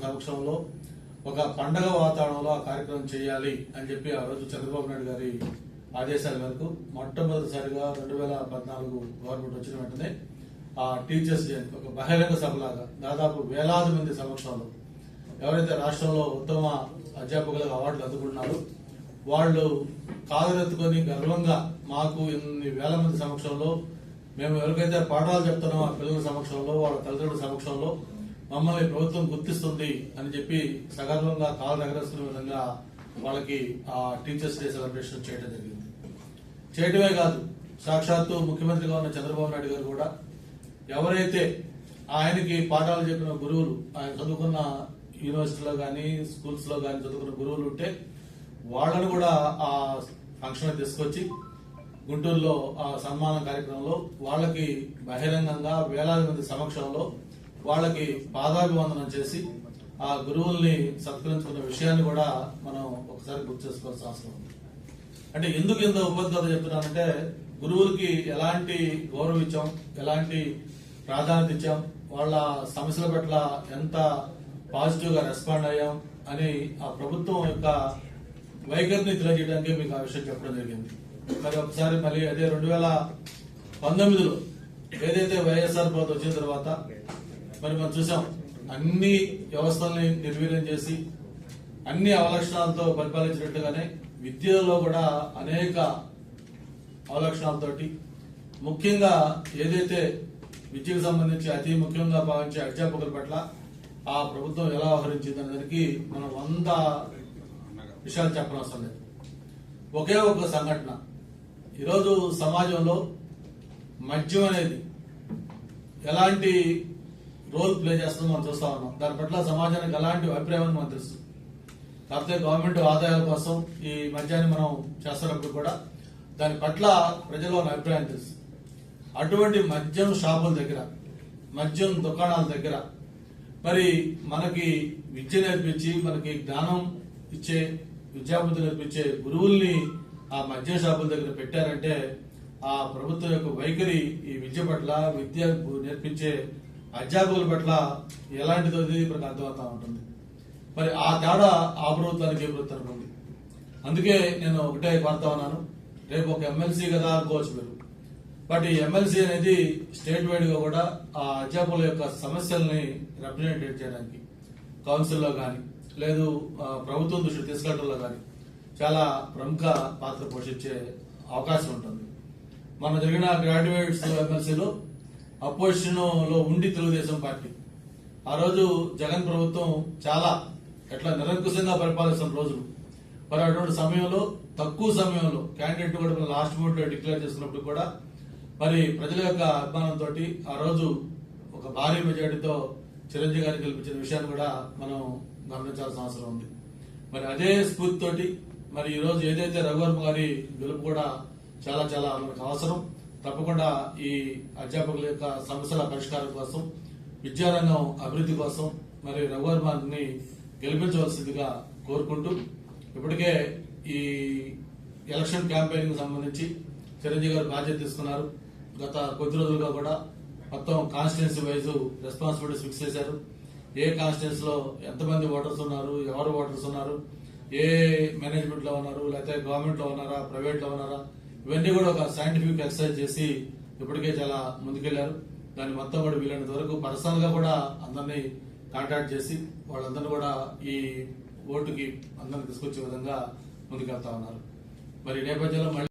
సమక్షంలో ఒక పండగ వాతావరణంలో ఆ కార్యక్రమం చేయాలి అని చెప్పి ఆ రోజు చంద్రబాబు నాయుడు గారి ఆదేశాల మేరకు మొట్టమొదటిసారిగా రెండు వేల పద్నాలుగు గవర్నమెంట్ వచ్చిన వెంటనే ఆ టీచర్స్ డే ఒక బహిరంగ సభలాగా దాదాపు వేలాది మంది సమక్షంలో ఎవరైతే రాష్ట్రంలో ఉత్తమ అధ్యాపకులకు అవార్డులు అందుకుంటున్నారో వాళ్ళు కాదరెత్తుకొని గర్వంగా మాకు ఇన్ని వేల మంది సమక్షంలో మేము ఎవరికైతే పాఠాలు చెప్తున్నామో ఆ పిల్లల సమక్షంలో వాళ్ళ తల్లిదండ్రుల సమక్షంలో మమ్మల్ని ప్రభుత్వం గుర్తిస్తుంది అని చెప్పి సగర్వంగా కాలు నగరస్తున్న విధంగా వాళ్ళకి ఆ టీచర్స్ డే సెలబ్రేషన్ చేయడం జరిగింది. చేయటమే కాదు సాక్షాత్తు ముఖ్యమంత్రిగా ఉన్న చంద్రబాబు నాయుడు గారు కూడా ఎవరైతే ఆయనకి పాఠాలు చెప్పిన గురువులు ఆయన చదువుకున్న యూనివర్సిటీలో కానీ స్కూల్స్లో కానీ చదువుకున్న గురువులు ఉంటే వాళ్ళను కూడా ఆ ఫంక్షన్ తీసుకొచ్చి గుంటూరులో ఆ సన్మాన కార్యక్రమంలో వాళ్ళకి బహిరంగంగా వేలాది మంది సమక్షంలో వాళ్ళకి పాదాభివందనం చేసి ఆ గురువుల్ని సత్కరించుకున్న విషయాన్ని కూడా మనం ఒకసారి గుర్తు చేసుకోవాల్సిన అవసరం ఉంది. అంటే ఎందుకు ఇంత ఉపద్రత చెప్తున్నానంటే గురువులకి ఎలాంటి గౌరవం ఇచ్చాం ఎలాంటి ప్రాధాన్యత ఇచ్చాం వాళ్ళ సమస్యల పట్ల ఎంత పాజిటివ్గా రెస్పాండ్ అయ్యాం అని ఆ ప్రభుత్వం యొక్క వైఖరిని తెలియజేయడానికి మీకు ఆ విషయం చెప్పడం జరిగింది. మరి ఒకసారి మళ్ళీ అదే రెండు వేల పంతొమ్మిదిలో ఏదైతే వైఎస్ఆర్ ప్రభుత్వం వచ్చిన తర్వాత మరి మనం చూసాం అన్ని వ్యవస్థల్ని నిర్వీర్యం చేసి అన్ని అవలక్షణాలతో పరిపాలించినట్టుగానే విద్యలో కూడా అనేక అవలక్షణాలతోటి ముఖ్యంగా ఏదైతే విద్యకు సంబంధించి అతి ముఖ్యంగా భావించే అధ్యాపకుల పట్ల ఆ ప్రభుత్వం ఎలా వ్యవహరించింది అనే మనం వంద విషయాలు చెప్పనవసరం లేదు. ఒకే ఒక సంఘటన. ఈరోజు సమాజంలో మద్యం అనేది ఎలాంటి రోల్ ప్లే చేస్తుందని మనం చూస్తా ఉన్నాం. దాని పట్ల సమాజానికి ఎలాంటి అభిప్రాయం మనం మనకు తెలుసు కాకపోతే గవర్నమెంట్ ఆదాయాల కోసం ఈ మద్యాన్ని మనం చేస్తున్నప్పుడు కూడా దాని పట్ల ప్రజల్లో ఉన్న అభిప్రాయం తెలుసు అటువంటి మద్యం షాపుల దగ్గర మద్యం దుకాణాల దగ్గర మరి మనకి విద్య నేర్పించి మనకి జ్ఞానం ఇచ్చే విద్యాబుద్ధి నేర్పించే గురువుల్ని ఆ మద్య షాపుల దగ్గర పెట్టారంటే ఆ ప్రభుత్వం యొక్క వైఖరి ఈ విద్య పట్ల విద్య నేర్పించే అధ్యాపకుల పట్ల ఎలాంటిదో అనేది అర్థమవుతా ఉంటుంది. మరి ఆ తేడా ఆ ప్రభుత్వానికి ఏ ప్రభుత్వానికి ఉంది? అందుకే నేను ఒకటే కోరుతా ఉన్నాను. రేపు ఒక ఎమ్మెల్సీ కదా అనుకోవచ్చు మీరు. బట్ ఈ ఎమ్మెల్సీ అనేది స్టేట్ వైడ్గా కూడా ఆ అధ్యాపకుల యొక్క సమస్యల్ని రిప్రజెంటేట్ చేయడానికి కౌన్సిల్లో కానీ లేదు ప్రభుత్వం దృష్టి తీసుకెళ్ళడంలో కానీ చాలా ప్రముఖ పాత్ర పోషించే అవకాశం ఉంటుంది. మన జరిగిన గ్రాడ్యుయేట్స్ ఎమ్మెల్సీలో అపోజిషన్లో ఉండి తెలుగుదేశం పార్టీ. ఆ రోజు జగన్ ప్రభుత్వం చాలా ఎట్లా నిరంకుశంగా పరిపాలిస్తున్న రోజులు. మరి అటువంటి సమయంలో తక్కువ సమయంలో క్యాండిడేట్ కూడా మనం లాస్ట్ మూడ్ డిక్లేర్ చేసినప్పుడు కూడా మరి ప్రజల యొక్క అభిమానంతో ఆ రోజు ఒక భారీ మెజార్టీతో చిరంజీవి గారిని గెలిపించిన విషయాన్ని కూడా మనం గమనించాల్సిన అవసరం ఉంది. మరి అదే స్ఫూర్తితోటి మరి ఈరోజు ఏదైతే రఘువర్మ గారి గెలుపు కూడా చాలా చాలా మనకు అవసరం. తప్పకుండా ఈ అధ్యాపకుల యొక్క సమస్యల పరిష్కారం కోసం విద్యారంగం అభివృద్ధి కోసం మరి రఘువర్మని గెలిపించవలసిందిగా కోరుకుంటూ ఇప్పటికే ఈ ఎలక్షన్ క్యాంపెయిన్కి సంబంధించి చిరంజీవి గారు బాధ్యత తీసుకున్నారు. గత కొద్ది రోజులుగా కూడా మొత్తం కాన్స్టిట్యున్సీ వైజ్ రెస్పాన్సిబిలిటీస్ ఫిక్స్ చేశారు. ఏ కాన్స్టిట్యున్సీలో ఎంతమంది ఓటర్స్ ఉన్నారు ఎవరు ఓటర్స్ ఉన్నారు ఏ మేనేజ్మెంట్లో ఉన్నారు లేకపోతే గవర్నమెంట్లో ఉన్నారా ప్రైవేట్లో ఉన్నారా ఇవన్నీ కూడా ఒక సైంటిఫిక్ ఎక్సర్సైజ్ చేసి ఇప్పటికే చాలా ముందుకెళ్ళారు. దాన్ని మొత్తం కూడా వీలైనంత వరకు పర్సనల్గా కూడా అందరినీ కాంటాక్ట్ చేసి వాళ్ళందరినీ కూడా ఈ ఓటుకి అందరిని తీసుకొచ్చే విధంగా ముందుకెళ్తా ఉన్నారు. మరి ఈ నేపథ్యంలో మళ్ళీ